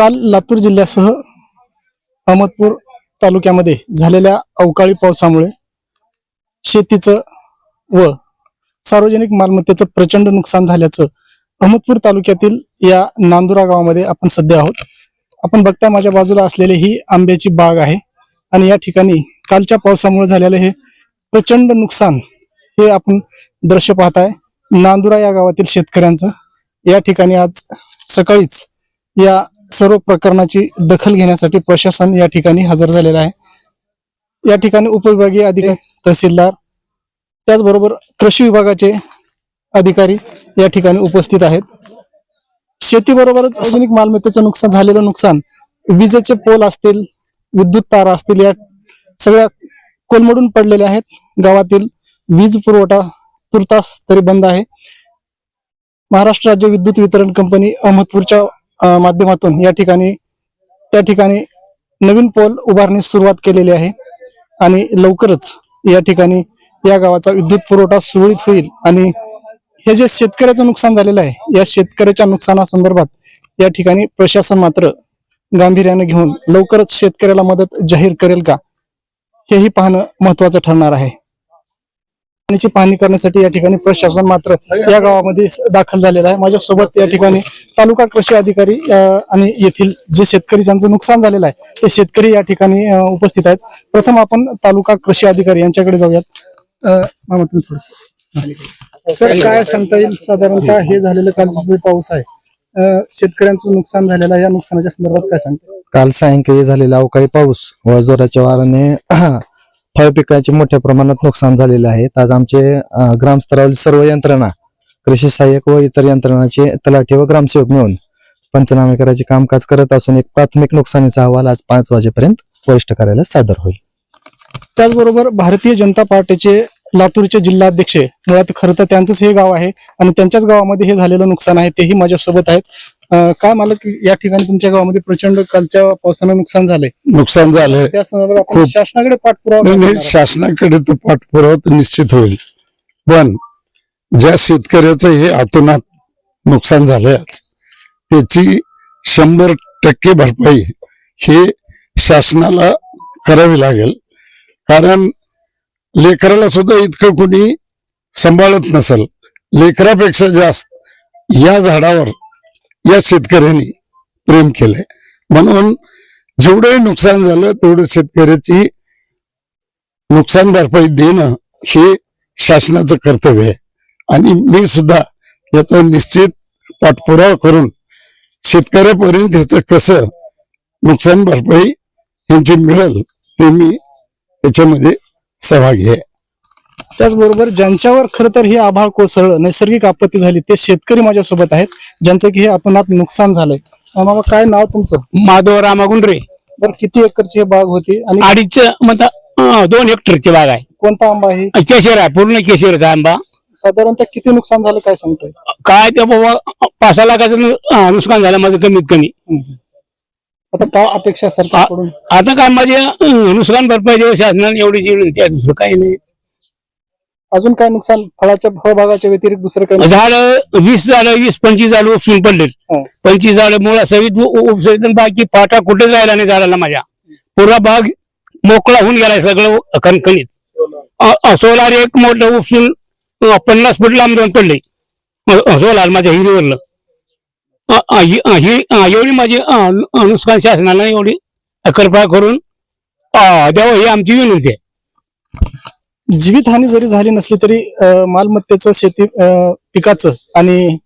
काल लातूर जिल्ह्यासह अहमदपूर तालुक्यामध्ये झालेल्या अवकाळी पावसामुळे शेतीचं व सार्वजनिक मालमत्तेचं प्रचंड नुकसान झाल्याचं अहमदपूर तालुक्यातील या नांदुरा गावामध्ये आपण सध्या आहोत. आपण बघता माझ्या बाजूला असलेली ही आंब्याची बाग आहे आणि या ठिकाणी कालच्या पावसामुळे झालेलं हे प्रचंड नुकसान हे आपण दृश्य पाहताय. नांदुरा या गावातील शेतकऱ्यांचं. या ठिकाणी आज सकाळीच या सर्व प्रकरणाची दखल घेण्यासाठी प्रशासन या ठिकाणी हजर झालेलं आहे. या ठिकाणी उपविभागीय अधिकारी तहसीलदार त्याचबरोबर कृषी विभागाचे अधिकारी या ठिकाणी उपस्थित आहेत. शेतीबरोबरच सार्वजनिक मालमत्तेचं नुकसान झालेलं नुकसान विजेचे पोल असतील विद्युत तारा असतील या सगळ्या कोलमडून पडलेल्या आहेत. गावातील वीज पुरवठा तुर्तास तरी बंद आहे. महाराष्ट्र राज्य विद्युत वितरण कंपनी अहमदपूरच्या माध्यमातून या ठिकाणी त्या ठिकाणी नवीन पोल उभारण्यास सुरुवात केलेली आहे. आणि लवकरच या ठिकाणी या गावाचा विद्युत पुरवठा सुरळीत होईल आणि हे जे शेतकऱ्याचं नुकसान झालेलं आहे या शेतकऱ्याच्या नुकसानासंदर्भात या ठिकाणी प्रशासन मात्र गांभीर्याने घेऊन लवकरच शेतकऱ्याला मदत जाहीर करेल का हेही पाहणं महत्वाचं ठरणार आहे. पाण्याची पाहणी करण्यासाठी या ठिकाणी प्रशासन मात्र या गावामध्ये दाखल झालेलं आहे. माझ्यासोबत या ठिकाणी तालुका कृषी अधिकारी आणि येथील जे शेतकरी ज्यांचं नुकसान झालेलं आहे ते शेतकरी या ठिकाणी उपस्थित आहेत. प्रथम आपण तालुका कृषी अधिकारी यांच्याकडे जाऊयात. थोडंसं. सर काय सांगता येईल? साधारणतः हे झालेलं कालचा जे पाऊस आहे शेतकऱ्यांचं नुकसान झालेलं आहे. या नुकसानाच्या संदर्भात काय सांगता काल सायंकाळी झालेला अवकाळी पाऊस व जोराच्या वाराने फळपिकाचे मोठ्या प्रमाणात नुकसान झालेले आहे. आज आमचे ग्रामस्तरावरील सर्व यंत्रणा कृषी सहाय्यक व इतर यंत्रणाचे तलाठी व ग्रामसेवक मिळून पंचनामे करायचे कामकाज करत असून एक प्राथमिक नुकसानीचा अहवाल आज पाच वाजेपर्यंत वरिष्ठ कार्यालयात सादर होईल. त्याचबरोबर भारतीय जनता पार्टीचे लातूरचे जिल्हाध्यक्ष मुळात खरं तर त्यांचंच हे गाव आहे आणि त्यांच्याच गावामध्ये हे झालेलं नुकसान आहे तेही माझ्यासोबत आहेत. काय मला की या ठिकाणी तुमच्या गावामध्ये प्रचंड कालच्या पावसानं नुकसान झालंय? नुकसान झालंय. त्या संदर्भात आपण खूप. शासनाकडे पाठपुरावा नाही नाही करणार आहोत. शासनाकडे तर पाठपुरावा तर निश्चित होईल. पण ज्या शेतकऱ्याचं हे अतोनात नुकसान झालंय आज त्याची शंभर टक्के भरपाई हे शासनाला करावी लागेल. कारण लेकराला सुद्धा इतकं कोणी सांभाळत नसेल. लेकरापेक्षा जास्त या झाडावर या शेतकऱ्यांनी प्रेम केलंय. म्हणून जेवढं नुकसान झालं तेवढं शेतकऱ्याची नुकसान भरपाई देणं हे शासनाचं कर्तव्य आहे. आणि मी सुद्धा याचा निश्चित पाठपुरावा करून शेतकऱ्यापर्यंत ह्याचं कसं नुकसान भरपाई यांची मिळेल ते मी याच्यामध्ये सहभागी आहे. त्याचबरोबर ज्यांच्यावर खरं तर हे आभाळ कोसळलं नैसर्गिक आपत्ती झाली ते शेतकरी माझ्यासोबत आहेत ज्यांचं की हे अतोनात नुकसान झालंय. मामा काय नाव तुमचं? माधव रामागुंडरे. बरं किती एकरची हे बाग होती आणि अडीच म्हणता अं, दोन हेक्टरची बाग आहे. कोणता आंबा आहे? केशर आहे पूर्ण केशरचा आंबा. साधारणतः किती नुकसान झालं काय सांगतोय? काय ते बाबा पाच सहा लाखाचं नुकसान झालं माझं कमीत कमी. आता काय अपेक्षा सरकारकडून? आता काय माझे नुकसान भरपाई शासनाने एवढी काही नाही. अजून काय नुकसान फळाच्या फळबागाच्या व्यतिरिक्त दुसरं काय झाड वीस झालं वीस पंचवीस झालं उपसून पडले हा. पंचवीस झालं मुळा सहित उपसहित बाकी पाटा कुठे जायला नाही झाडाला माझ्या. पुरा बाग मोकळा होऊन गेलाय सगळं कणकणीत. सोलार एक मोठं उपसून अं, पन्नास फूट लांब जाऊन पडले. सोलार माझ्या हिरीवरलं अं, अं, ही अं, ही अं, एवढी माझी अं, नु- नुकसान शासनाला एवढी कृपा करून अं, द्यावं ही आमची विनंती आहे. जीवितहानी जरी झाली नसली तरी मालमत्तेचं शेती पिकाचं आणि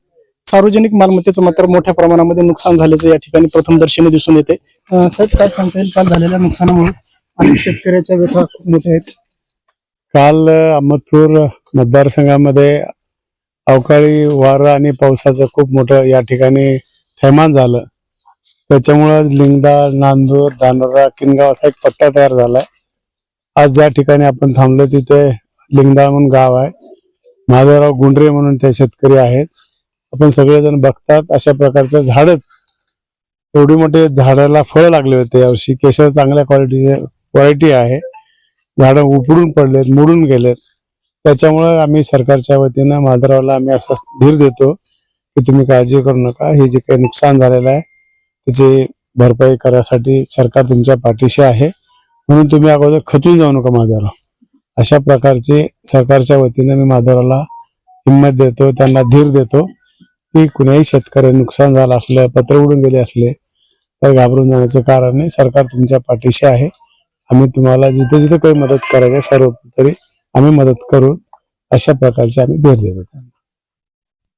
सार्वजनिक मालमत्तेचं मात्र मोठ्या प्रमाणामध्ये नुकसान झाल्याचं या ठिकाणी प्रथमदर्शनी दिसून येते. साहेब काय सांगता येईल? काल झालेल्या नुकसानामुळे आणि शेतकऱ्याच्या व्यथा खूप मोठ्या आहेत. काल अहमदपूर मतदारसंघामध्ये अवकाळी वारं आणि पावसाचं खूप मोठं या ठिकाणी थैमान झालं. त्याच्यामुळं लिंगदाळ नांदूर धानोरा किनगाव असा एक पट्टा तयार झालाय. आज ज्या ठिकाणी आपण थांबलो तिथे लिंगदाळ म्हणून गाव आहे. माधवराव गुंडरे म्हणून ते शेतकरी आहेत. आपण सगळेजण बघतात अशा प्रकारचं झाडच एवढी मोठे झाडाला फळ लागले होते यावर्षी. केशर चांगल्या क्वालिटीचे क्वालिटी आहे. झाडं उपडून पडलेत मोडून गेलेत. त्याच्यामुळे आम्ही सरकारच्या वतीनं माधवरावला आम्ही असा धीर देतो की तुम्ही काळजी करू नका. हे जे काही नुकसान झालेलं आहे त्याची भरपाई करायसाठी सरकार तुमच्या पाठीशी आहे. म्हणून तुम्ही अगोदर खचून जाऊ नका माधवराव. अशा प्रकारचे सरकारच्या वतीने मी माधवराला हिंमत देतो त्यांना धीर देतो की कुणाही शेतकऱ्याला नुकसान झालं असलं पत्र उडून गेले असले तर घाबरून जाण्याचं कारण नाही. सरकार तुमच्या पाठीशी आहे. आम्ही तुम्हाला जिथे जिथे काही मदत करायची आहे, सर्व तरी आम्ही मदत करू अशा प्रकारचे आम्ही धीर देतो. त्यांना